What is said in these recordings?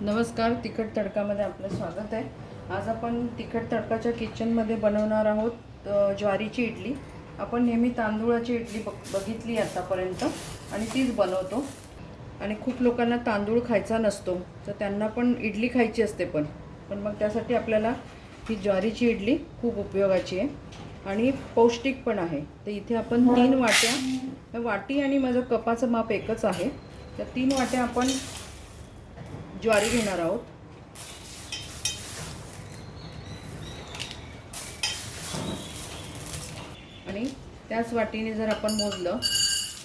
नमस्कार तिखट तडकामध्ये आपलं स्वागत आहे. आज आपण तिखट तडकाच्या किचनमध्ये बनवणार आहोत ज्वारीची इडली. आपण नेहमी तांदूळाची इडली बघ बघितली आतापर्यंत आणि तीच बनवतो. आणि खूप लोकांना तांदूळ खायचा नसतो तर त्यांना पण इडली खायची असते पण. पण मग त्यासाठी आपल्याला ही ज्वारीची इडली खूप उपयोगाची आहे. आणि पौष्टिक पण आहे. तर इथे आपण तीन वाट्या वाटी आणि माझं कपाचं माप एकच आहे. तर तीन वाट्या आपण ज्वारी घेणार आहोत. आणि त्याच वाटीने जर आपण मोजलं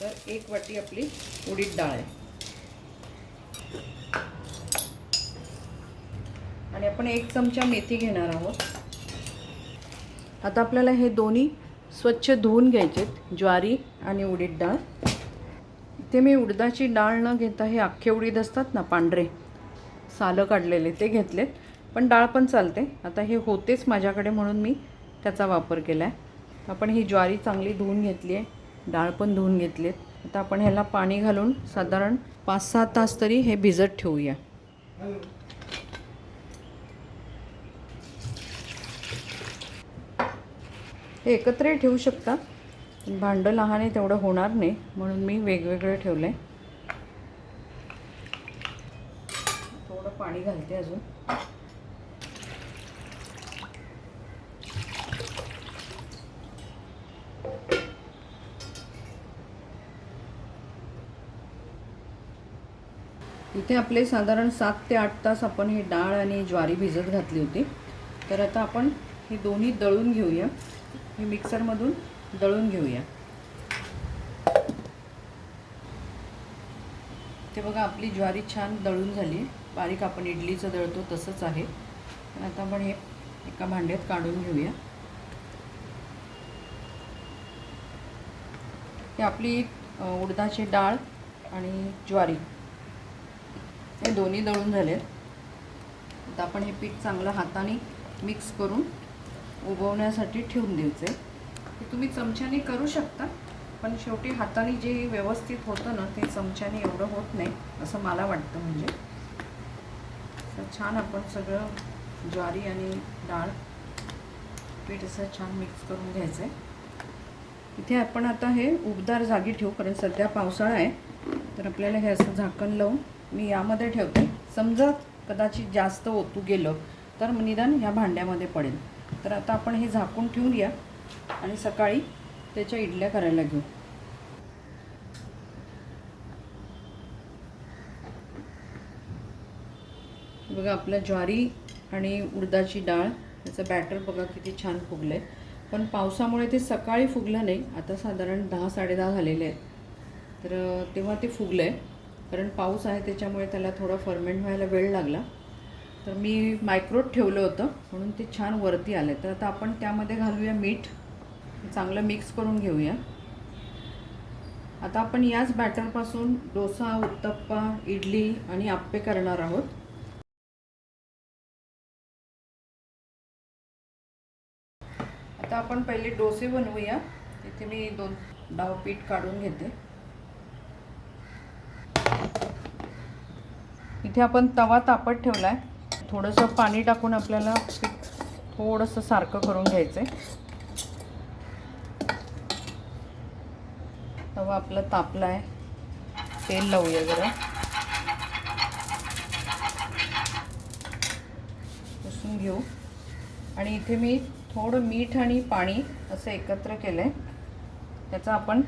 तर एक वाटी आपली उडीद डाळ आहे. आणि आपण एक चमचा मेथी घेणार आहोत. आता आपल्याला हे दोन्ही स्वच्छ धुवून घ्यायचेत ज्वारी आणि उडीद डाळ. इथे मी उडदाची डाळ न घेता हे अख्खे उडीद असतात ना पांढरे सालं काढलेले ते घेतलेत. पण डाळ पण चालते. आता हे होतेच माझ्याकडे म्हणून मी त्याचा वापर केला आहे आपण ही ज्वारी चांगली धुवून घेतली आहे डाळ पण धुवून घेतली आहेत आता आपण ह्याला पाणी घालून साधारण पाच सहा तास तरी हे भिजत ठेवूया. हे एकत्रही ठेवू शकता. पण भांडं लहान आहे तेवढं होणार नाही. म्हणून मी वेगवेगळं ठेवलं आहे थोडं पाणी घालते अजून. इथे आपले साधारण सात ते आठ तास आपण हे डाळ आणि ज्वारी भिजत घातली होती. तर आता आपण ही दोन्ही दळून घेऊया. हे मिक्सरमधून दळून घेऊया. ते बघा आपली ज्वारी छान दळून झाली आहे. बारीक आपण इडलीचं दळतो तसंच आहे. आता आपण हे एका भांड्यात काढून घेऊया. हे आपली उडदाची डाळ आणि ज्वारी. हे दोन्ही दळून झाले आता आपण हे पीठ चांगलं हाताने मिक्स करून उगवण्यासाठी ठेवून द्यायचं आहे तुम्ही चमच्याने करू शकता पण शेवटी हाताने जे व्यवस्थित होतं ना ते चमच्याने एवढं होत नाही असं मला वाटतं म्हणजे. आता छान आपण सगळं ज्वारी आणि डाळ पीठ असं छान मिक्स करून घ्यायचं आहे इथे आपण आता हे उबदार जागी ठेवू कारण सध्या पावसाळा आहे. तर आपल्याला हे असं झाकण लावून मी यामध्ये ठेवते. समजा कदाचित जास्त ओतू गेलं तर निदान ह्या भांड्यामध्ये पडेल. तर आता आपण हे झाकून ठेवूया आणि सकाळी त्याच्या इडल्या करायला घेऊ. बघा आपलं ज्वारी आणि उडदाची डाळ त्याचं बॅटर बघा किती छान फुगलं आहे पण पावसामुळे ते सकाळी फुगलं नाही आता साधारण दहा साडेदहा झालेले आहेत. तर तेव्हा ते फुगलं आहे कारण पाऊस आहे त्याच्यामुळे त्याला थोडा फर्मेंट व्हायला वेळ लागला. तर मी मायक्रोट ठेवलं होतं म्हणून ते छान वरती आलं तर आता आपण त्यामध्ये घालूया मीठ. चांगलं मिक्स करून घेऊया. आता आपण याच बॅटरपासून डोसा उत्तप्पा इडली आणि आप्पे करणार आहोत. आता आपण पहिले डोसे बनवूया. इथे मी दोन डाव पीठ काढून घेते. इथे आपण तवा तापत ठेवला आहे थोडंसं पाणी टाकून आपल्याला पीठ थोडंसं सारखं करून घ्यायचं आहे तवा आपला तापला आहे तेल लावूया जरा. पुसून घेऊ. आणि इथे मी थोडं मीठ आणि पाणी असं एकत्र केलं आहे त्याचा आपण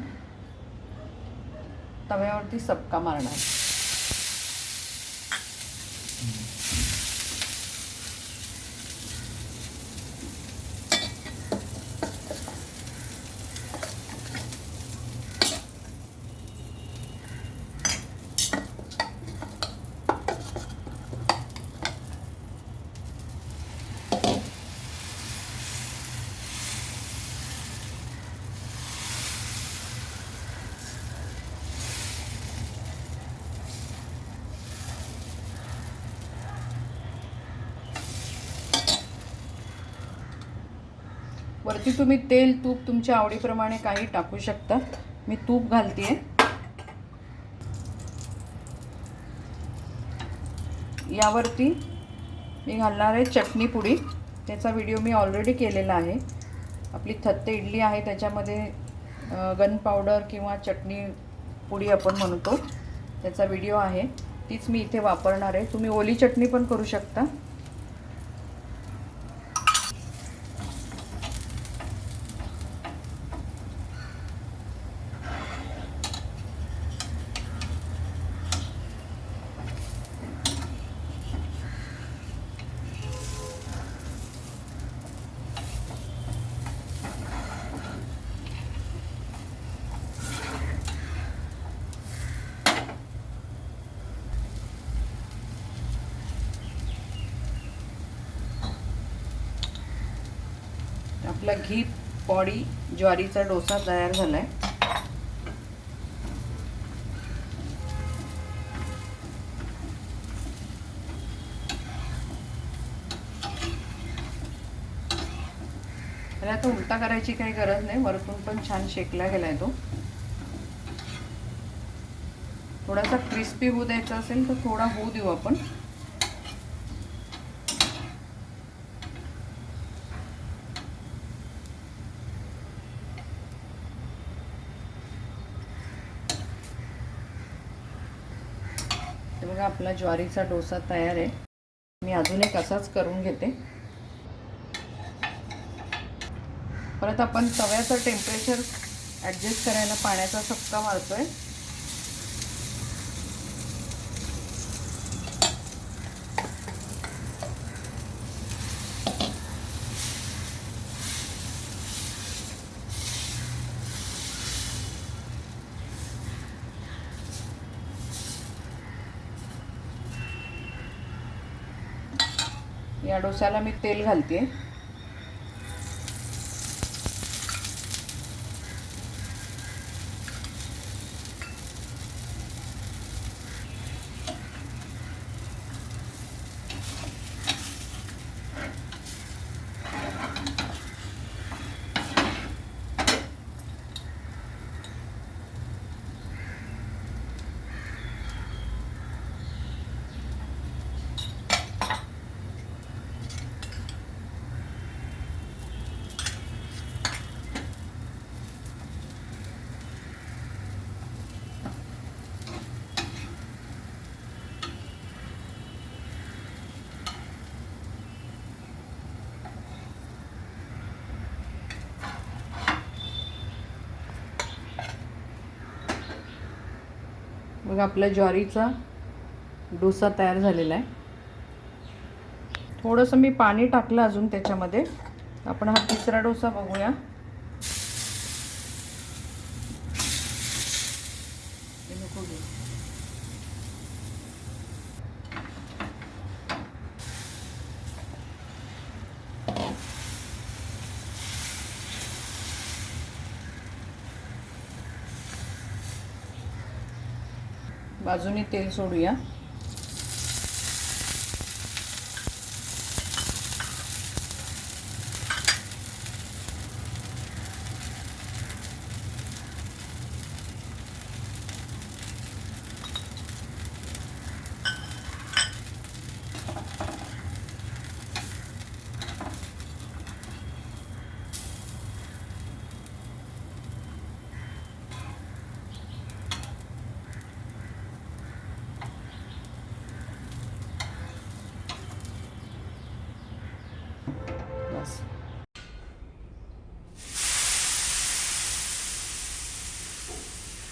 तव्यावरती सबका मारणार. वरती तुम्ही तेल तूप तुमच्या आवडीप्रमाणे काही टाकू शकता. मी तूप घालते यावरती मी घालणार आहे चटणी पुडी. त्याचा व्हिडिओ मी ऑलरेडी केलेला आहे. आपली थत्ते इडली आहे त्याच्यामध्ये गन पावडर किंवा चटणी पुडी आपण म्हणतो. त्याचा व्हिडिओ आहे. तीच मी इथे वापरणार आहे. तुम्ही ओली चटणी पण करू शकता. आपला घी पॉडी ज्वारीचा डोसा तयार झाला आहे आता उलटा करायची काही गरज नाही वरतून पण छान शेकला गेलाय तो. थोडासा क्रिस्पी होऊ द्यायचा असेल तर थोडा होऊ देऊ आपण. बघा आपला ज्वारीचा डोसा तयार आहे. मी अजून एक असाच करून घेते. परत आपण तव्याचं टेम्परेचर ॲडजस्ट करायला पाण्याचा चपका मारतोय या डोस्याला मी तेल घालते. मग आपल्या ज्वारीचा डोसा तयार झालेला आहे. थोडंसं मी पाणी टाकलं अजून त्याच्यामध्ये. आपण हा तिसरा डोसा बघूया हे नको घेऊ. बाजूने तेल सोडूया.